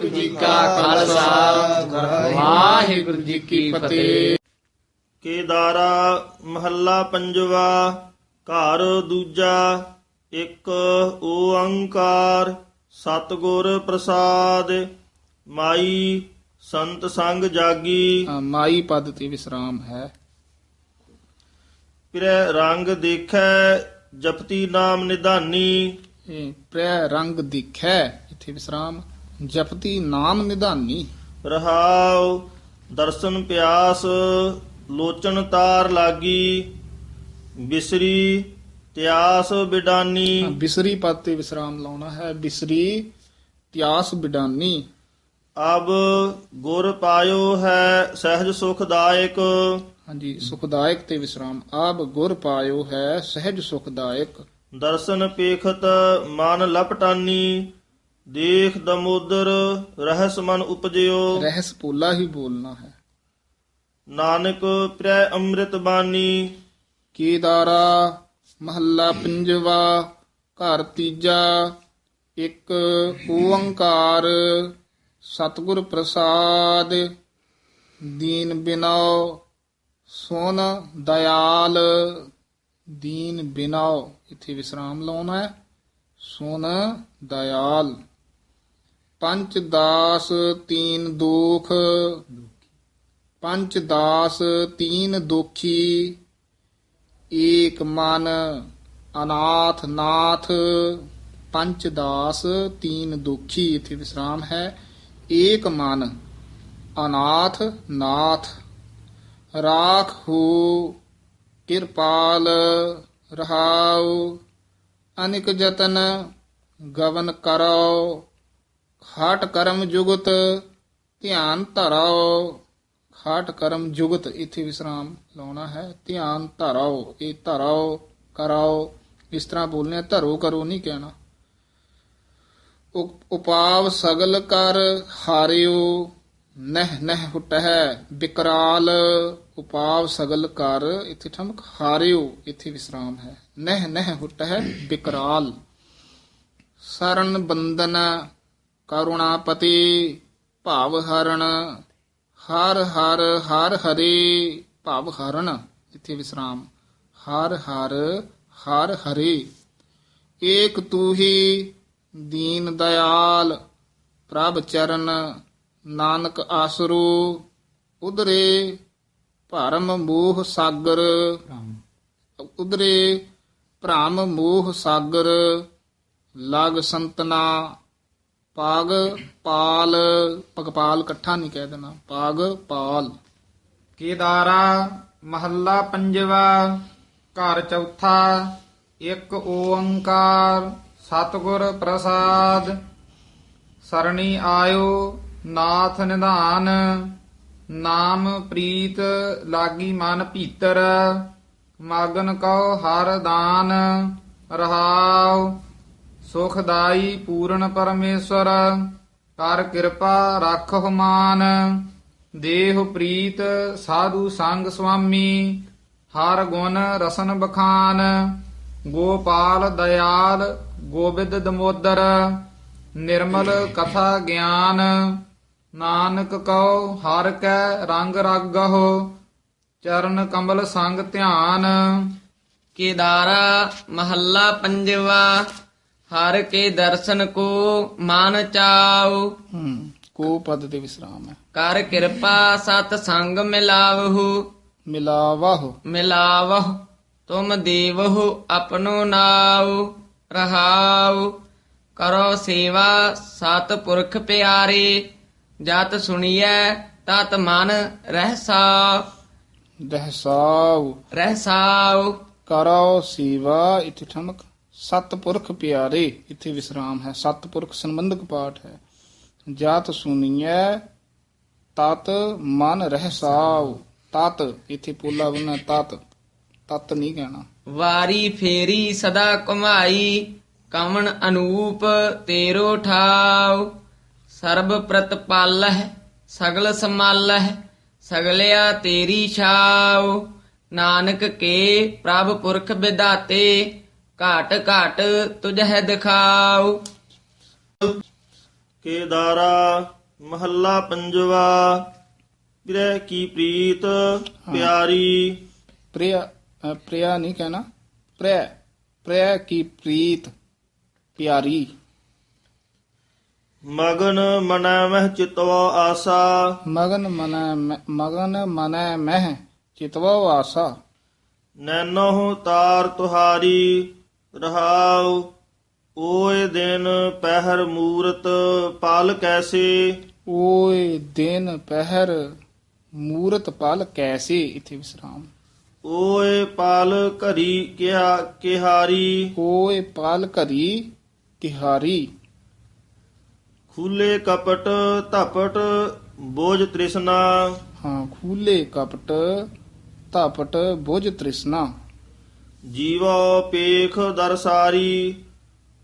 ਵਾਹਿਗੁਰੂ ਜੀ ਕਾ ਖਾਲਸਾ। ਵਾਹਿਗੁਰੂ ਜੀ ਕੀ ਫਤਿਹ। ਕੇਦਾਰਾ ਮਹੱਲਾ ਪੰਜਵਾ ਘਰ ਦੂਜਾ ਇੱਕ ਓੰਕਾਰ ਸਤਿਗੁਰ ਪ੍ਰਸਾਦ। ਮਾਈ ਸੰਤ ਸੰਗ ਜਾਗੀ। ਮਾਈ ਪਦ ਤੇ ਵਿਸਰਾਮ ਹੈ। ਪਿਰੈ ਰੰਗ ਦੇਖੈ ਜਪਤੀ ਨਾਮ ਨਿਧਾਨੀ। ਇਹ ਪ੍ਰੈ ਰੰਗ ਦਿਖੈ ਇਥੇ ਵਿਸਰਾਮ। ਜਪਤੀ ਨਾਮ ਨਿਧਾਨੀ। ਰਹਾਉ ਦਰਸ਼ਨ ਪਿਆਸ ਲੋਚਨ ਤਾਰ ਲਾਗੀ ਬਿਸਰੀ ਤਿਆਸ ਬਿਡਾਨੀ। ਬਿਸਰੀ ਪਦ ਤੇ ਵਿਸਰਾਮ ਲਾਉਣਾ ਹੈ। ਬਿਸਰੀ ਤਿਆਸ ਬਿਡਾਨੀ। ਅਬ ਗੁਰ ਪਾਇਓ ਹੈ ਸਹਿਜ ਸੁਖਦਾਇਕ। ਹਾਂਜੀ ਸੁਖਦਾਇਕ ਤੇ ਵਿਸਰਾਮ। ਆਬ ਗੁਰ ਪਾਇਓ ਹੈ ਸਹਿਜ ਸੁਖਦਾਇਕ। ਦਰਸ਼ਨ ਪੇਖਤ ਮਨ ਲਪਟਾਨੀ। ਦੇਖ ਦਮੋਦਰ ਰਹਿਸ ਮਨ ਉਪਜਿਓ। ਰਹਿਸ ਪੋਲਾ ਹੀ ਬੋਲਣਾ ਹੈ। ਨਾਨਕ ਪ੍ਰਿਆ ਅੰਮ੍ਰਿਤ ਬਾਣੀ। ਕੇਦਾਰਾ ਮਹੱਲਾ ਪੰਜਵਾ ਘਰ ਤੀਜਾ ਇੱਕ ਓੰਕਾਰ ਸਤਿਗੁਰ ਪ੍ਰਸਾਦ। ਦੀਨ ਬਿਨਾਉ ਸੁਨ ਦਇਆਲ। ਦੀਨ ਬਿਨਾਉ ਇੱਥੇ ਵਿਸਰਾਮ ਲਾਉਣਾ ਹੈ। ਸੁਨ ਦਇਆਲ। ਪੰਚ ਦਾਸ ਤੀਨ ਦੁਖ। ਪੰਚ ਦਾਸ ਤੀਨ ਦੁਖੀ, ਏਕ ਮਨ ਅਨਾਥ ਨਾਥ। ਪੰਚ ਦਾਸ ਤੀਨ ਦੁਖੀ, ਇਥੇ ਵਿਸਰਾਮ ਹੈ। ਏਕ ਮਨ ਅਨਾਥ ਨਾਥ। ਰਾਖ ਹੋ, ਕਿਰਪਾਲ ਰਹਾਉ। ਅਨਿਕ ਜਤਨ ਗਵਨ ਕਰੋ ਖਾਟ ਕਰਮ ਜੁਗਤ, ਧਿਆਨ ਧਰੋ ਖਾਟ ਕਰਮ ਜੁਗਤ, ਇਥੇ ਵਿਸਰਾਮ ਲਾਉਣਾ ਹੈ। ਧਿਆਨ ਧਰੋ ਇਹ ਧਰੋ ਕਰਾਓ। ਇਸ ਤਰ੍ਹਾਂ ਬੋਲਨੇ ਧਰੋ ਕਰੋ, ਨਹੀਂ ਕਹਿਣਾ। ਉਪਾਵ ਸਗਲ ਕਰ ਹਾਰਿਓ, ਨਹਿ ਨਹਿ ਹੁਟਹਿ ਬਿਕਰਾਲ। ਉਪਾਵ ਸਗਲ ਕਰ, ਇੱਥੇ ਠਮਕ, ਹਾਰਿਓ, ਇੱਥੇ ਵਿਸਰਾਮ ਹੈ। ਨਹਿ ਨਹਿ ਹੁਟਹਿ ਬਿਕਰਾਲ। ਸਰਨ ਬੰਦਨ ਕਰੁਣਾਪਤੀ ਭਾਵ ਹਰਣ ਹਰ ਹਰ ਹਰ ਹਰੇ ਭਾਵ ਹਰਣ ਇਥੇ ਵਿਸਰਾਮ ਹਰ ਹਰ ਹਰ ਹਰੇ। ਏਕ ਤੂ ਹੀ ਦੀਨ ਦਇਆਲ ਪ੍ਰਭ ਚਰਨ ਨਾਨਕ ਆਸਰੂ ਉਦਰੇ ਭਰਮ ਮੋਹ ਸਾਗਰ। ਉਦਰੇ ਭ੍ਰਮ ਮੋਹ ਸਾਗਰ ਲਗ ਸੰਤਨਾ ਪਾਗ, ਪਾਲ ਪਗਪਾਲ ਇਕੱਠਾ ਨਹੀਂ ਕਹਿ ਦੇਣਾ। ਪਾਗ, ਪਾਲ। ਕੇਦਾਰਾ, ਮਹੱਲਾ ਪੰਜਵਾ, ਘਰ ਚੌਥਾ, ਇੱਕ ਓੰਕਾਰ, ਸਤਿਗੁਰ ਪ੍ਰਸਾਦ। ਸਰਣੀ ਆਇਓ, ਨਾਥ ਨਿਧਾਨ, ਨਾਮ ਪ੍ਰੀਤ, ਲਾਗੀ ਮਨ ਭੀਤਰ। ਮਾਗਨ ਕਉ ਹਰ ਦਾਨ, ਰਹਾਉ। ਸੁਖਦਾਈ ਪੂਰਨ ਪਰਮੇਸ਼ਰ ਕਰ ਕਿਰਪਾ ਰੱਖਹੁ ਮਾਨ। ਦੇਹ ਪ੍ਰੀਤ ਸਾਧੂ ਸੰਗ ਸੁਆਮੀ, ਹਰ ਗੁਣ ਰਸਨ ਬਖਾਨ। ਗੋਪਾਲ ਦਇਆਲ ਗੋਬਿੰਦ ਦਮੋਦਰ, ਨਿਰਮਲ ਕਥਾ ਗਿਆਨ। ਨਾਨਕ ਕਉ ਹਰ ਕੈ ਰੰਗ ਰਾਗਹੁ, ਚਰਨ ਕਮਲ ਸੰਗ ਧਿਆਨ। ਕੇਦਾਰਾ ਮਹੱਲਾ ਪੰਜਵਾ। ਹਰ ਕੇ ਦਰਸ਼ਨ ਕੋ ਮਨ ਚਾਉ। ਹੂੰ ਕੋ ਪਦ ਤੇ ਵਿਸਰਾਮ ਹੈ। ਕਰ ਕਿਰਪਾ ਸਤ ਸੰਗ ਮਿਲਾਵਹੁ। ਮਿਲਾਵਾਹ। ਮਿਲਾਵਹੁ ਤੁਮ ਦੇਵਹੁ ਆਪਣੋ ਨਾਉ ਰਹਾਉ। ਕਰੋ ਸੇਵਾ ਸਤ ਪੁਰਖ ਪਿਆਰੇ ਜਤ ਸੁਣੀਐ ਤਤ ਮਨ ਰਹਿਸਾ ਦਹਸਾਉ ਰਹਿਸਾਉ ਕਰੋ ਸੇਵਾ ਇਥੇ ਠਮਕ। ਸਤਪੁਰਖ ਪਿਆਰੇ, ਇਥੇ ਵਿਸਰਾਮ ਹੈ। ਸਤਪੁਰਖ ਸੰਬੰਧਕ ਪਾਠ ਹੈ। ਜਾਤ ਸੁਣੀਐ, ਤਤ ਮਨ ਰਹਿਸਾਉ ਤਤ, ਇਥੇ ਪੋਲਾ ਬਣਾ ਤਤ। ਤਤ ਨਹੀਂ ਕਹਿਣਾ। ਵਾਰੀ ਫੇਰੀ ਸਦਾ ਕੁਮਾਈ ਕਵਣ ਅਨੂਪ ਤੇਰੋ ਠਾਉ ਸਰਬ ਪ੍ਰਤਪਾਲਹਿ ਸਗਲ ਸਮਾਲਹਿ, ਸਗਲਿਆ ਤੇਰੀ ਛਾਉ ਨਾਨਕ ਕੇ ਪ੍ਰਭ ਪੁਰਖ ਵਿਦਾਤੇ ਘਾਟ ਘਾਟ ਤੁਝਹਿ ਦਿਖਾਉ ਕੇਦਾਰਾ ਮਹੱਲਾ ਪੰਜਵਾ ਬਿਰਹਿ ਕੀ ਪ੍ਰੀਤ ਪਿਆਰੀ? ਪ੍ਰਿਆ ਅ, ਪ੍ਰਿਆ ਨਹੀਂ ਕਹਿਣਾ। ਪ੍ਰਿਆ ਪ੍ਰਿਆ ਕੀ ਪ੍ਰੀਤ ਪਿਆਰੀ। ਮਗਨ ਮਨੈ ਮਹਿ ਚਿਤਵਾ ਆਸਾ। ਮਗਨ ਮਨੈ ਮਹਿ- ਮਗਨ ਮਨੈ ਮਹਿ ਚਿਤਵਾ ਆਸਾ। ਨੈਨੋ ਤਾਰ ਤੁਹਾਰੀ। ਰਹਾਉ ਓਏ ਦਿਨ ਪਹਿਰ ਮੂਰਤ ਪਲ ਕੈਸੇ? ਓਏ ਦਿਨ ਪਹਿਰ ਮੂਰਤ ਪਲ ਕੈਸੇ? ਇਥੇ ਵਿਸਰਾਮ। ਓਏ ਪਲ ਘਰੀ ਕਿਹਾ ਕਿਹਾਰੀ। ਓਏ ਪਲ ਘਰੀ ਕਿਹਾਰੀ। ਖੂਲੇ ਕਪਟ ਧਪਟ ਬੋਝ ਤ੍ਰਿਸ਼ਨਾ। ਹਾਂ ਖੂਲੇ ਕਪਟ ਧਪਟ ਬੁਝ ਤ੍ਰਿਸ਼ਨਾ। ਜੀਵੋ ਪੇਖ ਦਰਸਾਰੀ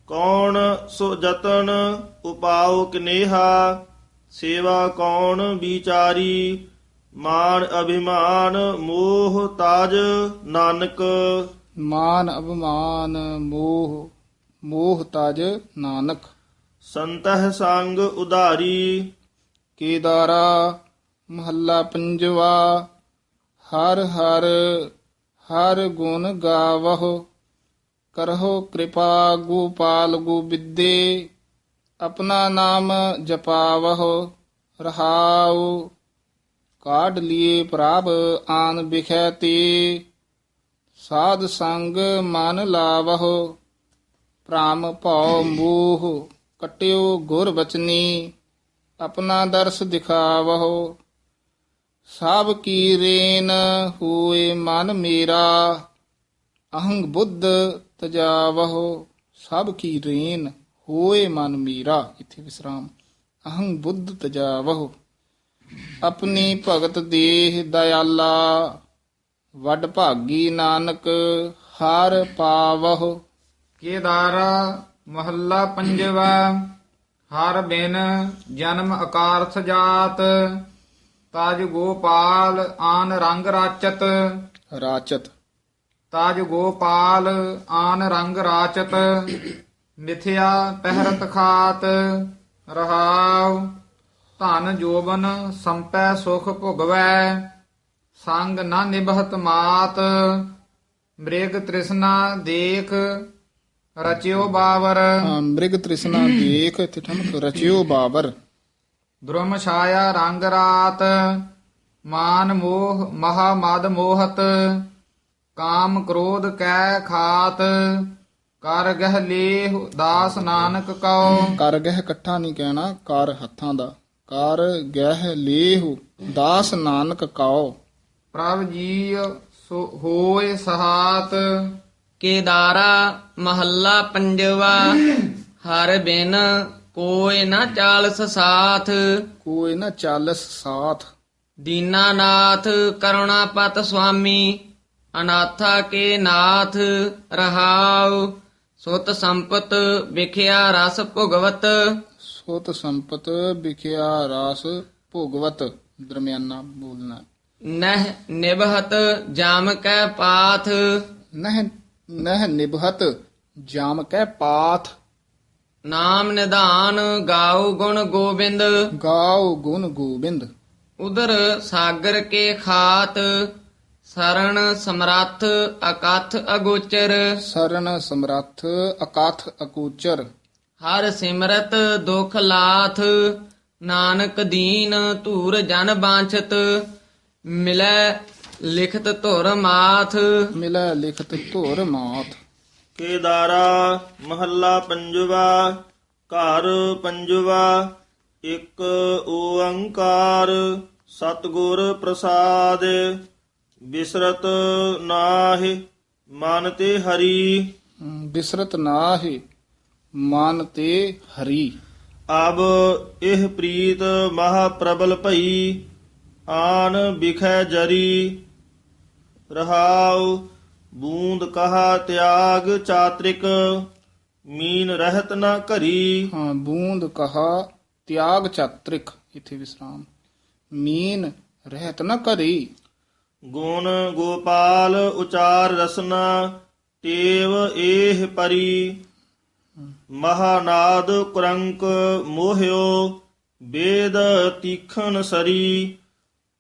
ਕੌਣ ਸੋ ਜਤਨ ਉਪਾਉ ਕਨੇਹਾ ਸੇਵਾ ਕੌਣ ਵਿਚਾਰੀ ਮਾਨ ਅਭਿਮਾਨ ਮੋਹ ਤਾਜ ਨਾਨਕ। ਮਾਨ ਅਭਿਮਾਨ ਮੋਹ ਮੋਹ ਤਜ ਨਾਨਕ। ਸੰਤਹ ਸੰਗ ਉਧਾਰੀ ਕੇਦਾਰਾ ਮਹੱਲਾ ਪੰਜਵਾ ਹਰ ਹਰ ਹਰ ਗੁਣ ਗਾਵਹੁ, ਕਰਹੁ ਕਿਰਪਾ ਗੋਪਾਲ ਗੋਬਿੱਦੇ, ਆਪਣਾ ਨਾਮ ਜਪਾਵਹੁ, ਰਹਾਉ। ਕਾਢ ਲਿਏ ਪ੍ਰਭ, ਆਨ ਬਿਖੈ ਤੇ। ਸਾਧ ਸੰਗ ਮਨ ਲਾਵਹੁ ਪ੍ਰਾਮ ਭਉ ਮੋਹ, ਕਟਿਓ ਗੁਰ ਬਚਨੀ, ਆਪਣਾ ਦਰਸ ਦਿਖਾਵਹੁ। ਸਭ ਕੀ ਰੇਨ ਹੋਏ ਮਨ ਮੇਰਾ, ਅਹੰਗ ਬੁੱਧ ਤਜਾਵਹੁ, ਸਭ ਕੀ ਰੇਨ ਹੋਏ ਮਨ ਮੇਰਾ। ਇਥੇ ਵਿਸਰਾਮ। ਅਹੰਗ ਬੁੱਧ ਤਜਾਵਹੁ, ਆਪਣੀ ਭਗਤ ਦੇਹ ਦਇਆਲਾ, ਵੱਡ ਭਾਗੀ ਨਾਨਕ ਹਰ ਪਾਵਹੁ। ਕੇਦਾਰਾ ਮਹੱਲਾ ਪੰਜਵਾ, ਹਰ ਬਿਨ ਜਨਮ ਅਕਾਰਥ ਜਾਤ। ਤਾਜ ਗੋਪਾਲ ਆਨ ਰੰਗ ਰਾਚਤ। ਰਾਚਤ। ਤਾਜ ਗੋਪਾਲ ਆਨ ਰੰਗ ਰਾਚਤ। ਮਿਥਿਆ ਪਹਿਰਤ ਖਾਤ। ਰਹਾਉ ਧਨ ਜੋਬਨ ਸੰਪੈ ਸੁਖ ਭੁਗਵੈ। ਸੰਗ ਨਾ ਨਿਭਤ ਮਾਤ। ਮ੍ਰਿਗ ਤ੍ਰਿਸ਼ਨਾ ਦੇਖ ਰਚਿਓ ਬਾਵਰ। ਮ੍ਰਿਗ ਤ੍ਰਿਸ਼ਨਾ ਦੇਖ ਇਥੇ ਠਮਕ ਰਚਿਓ ਬਾਬਰ ਬ੍ਰਹਮ ਛਾਇਆ ਰੰਗ ਰਾਤ ਮਾਨ ਮੋਹ ਮਹਾ ਮਦ ਮੋਹਤ ਕਾਮ ਕ੍ਰੋਧ ਕੈ ਖਾਤ ਕਰ ਗਹਿ ਲੇਹ ਦਾਸ ਨਾਨਕ ਕਉ। ਕਰ ਗਹਿ ਇਕੱਠਾ ਨਹੀਂ ਕਹਿਣਾ ਕਰ ਹੱਥਾਂ ਦਾ। ਕਰ ਗਹਿ ਲੇਹੁ ਦਾਸ ਨਾਨਕ ਕਾਓ ਪ੍ਰਭ ਜੀ ਸੋ ਹੋਏ ਸਹਾਤ ਕੇਦਾਰਾ ਮਹੱਲਾ ਪੰਜਵਾ ਹਰ ਬਿਨ ਕੋਈ ਨਾ ਚਾਲਸ ਸਾਥ। ਕੋਈ ਨਾ ਚਾਲਸ ਸਾਥ। ਦੀਨਾਨਾਥ ਕਰੁਣਾਪਤ ਸੁਆਮੀ ਅਨਾਥਾ ਕੇ ਨਾਥ ਰਹਾਉ। ਸੁਤ ਸੰਪਤ ਵਿਖਿਆ ਰਸ ਭੁਗਵਤ। ਸੋਤ ਸੰਪਤ ਵਿਖਿਆ ਰਾਸ ਭੋਗਵਤ। ਦਰਮਿਆਨਾ ਬੋਲਣਾ। ਨਹਿ ਨਿਭਤ ਜਾਮ ਕੈ ਪਾਥ। ਨਹ ਨਹ ਨਿਭਤ ਜਾਮ ਕੈ ਪਾਥ। ਨਾਮ ਨਿਧਾਨ ਗਾਉ ਗੁਣ ਗੋਬਿੰਦ। ਗਾਓ ਗੁਣ ਗੋਬਿੰਦ। ਉਦਰ ਸਾਗਰ ਕੇ ਖਾਤ ਸਰਣ ਸਮਰੱਥ ਅਕਥ ਅਗੋਚਰ। ਸਰਨ ਸਮਰੱਥ ਅਕਾਥ ਅਕੂਚਰ ਹਰ ਸਿਮਰਤ ਦੁਖ ਲਾਥ ਨਾਨਕ ਦੀਨ ਧੂਰ ਜਨ ਬਾਂਛਤ। ਮਿਲੈ ਲਿਖਤ ਧੁਰ ਮਾਥ। ਮਿਲੈ ਲਿਖਤ ਧੁਰ ਮਾਤ ਕੇਦਾਰਾ ਮਹੱਲਾ ਪੰਜਵਾ ਘਰ ਪੰਜਵਾ ਇੱਕ ਓੰਕਾਰ ਸਤਿਗੁਰ ਪ੍ਰਸਾਦ ਬਿਸਰਤ ਨਾਹਿ ਮਨ ਤੇ ਹਰੀ। ਬਿਸਰਤ ਨਾਹਿ ਮਨ ਤੇ ਹਰੀ। ਅਬ ਇਹ ਪ੍ਰੀਤ ਮਹਾ ਪ੍ਰਬਲ ਭਈ ਆਨ ਬਿਖੈ ਜਰੀ। ਰਹਾਉ ਬੂੰਦ ਕਹਾ ਤਿਆਗ ਚਾਤ੍ਰਿਕ ਮੀਨ ਰਹਿਤ ਨਾ ਘਰੀ। ਹਾਂ ਬੂੰਦ ਕਹਾ ਤਿਆਗ ਚਾਤ੍ਰਿਕ ਇਥੇ ਵਿਸਰਾਮ। ਮੀਨ ਰਹਿਤ ਨ ਕਰੀ ਗੁਣ ਗੋਪਾਲ ਉਚਾਰ ਰਸਨਾ ਟੇਵ ਏਹ ਪਰੀ। ਮਹਾਨਾਦ ਕੁਰੰਕ ਮੋਹਿਓ ਵੇਦ ਤੀਖਣ ਸਰੀ।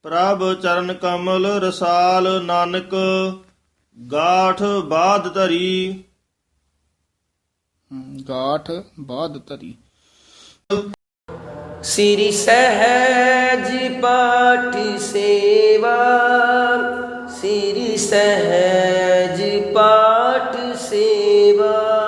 ਪ੍ਰਭ ਚਰਨ ਕਮਲ ਰਸਾਲ ਨਾਨਕ ਗਾਠ ਬਾਦ ਧਰੀ। ਗਾਠ ਬਾਦ ਧਰੀ। ਸ੍ਰੀ ਸਹਿਜ ਪਾਠੀ ਸੇਵਾ ਸ੍ਰੀ ਸਹਿਜ ਪਾਠ ਸੇਵਾ।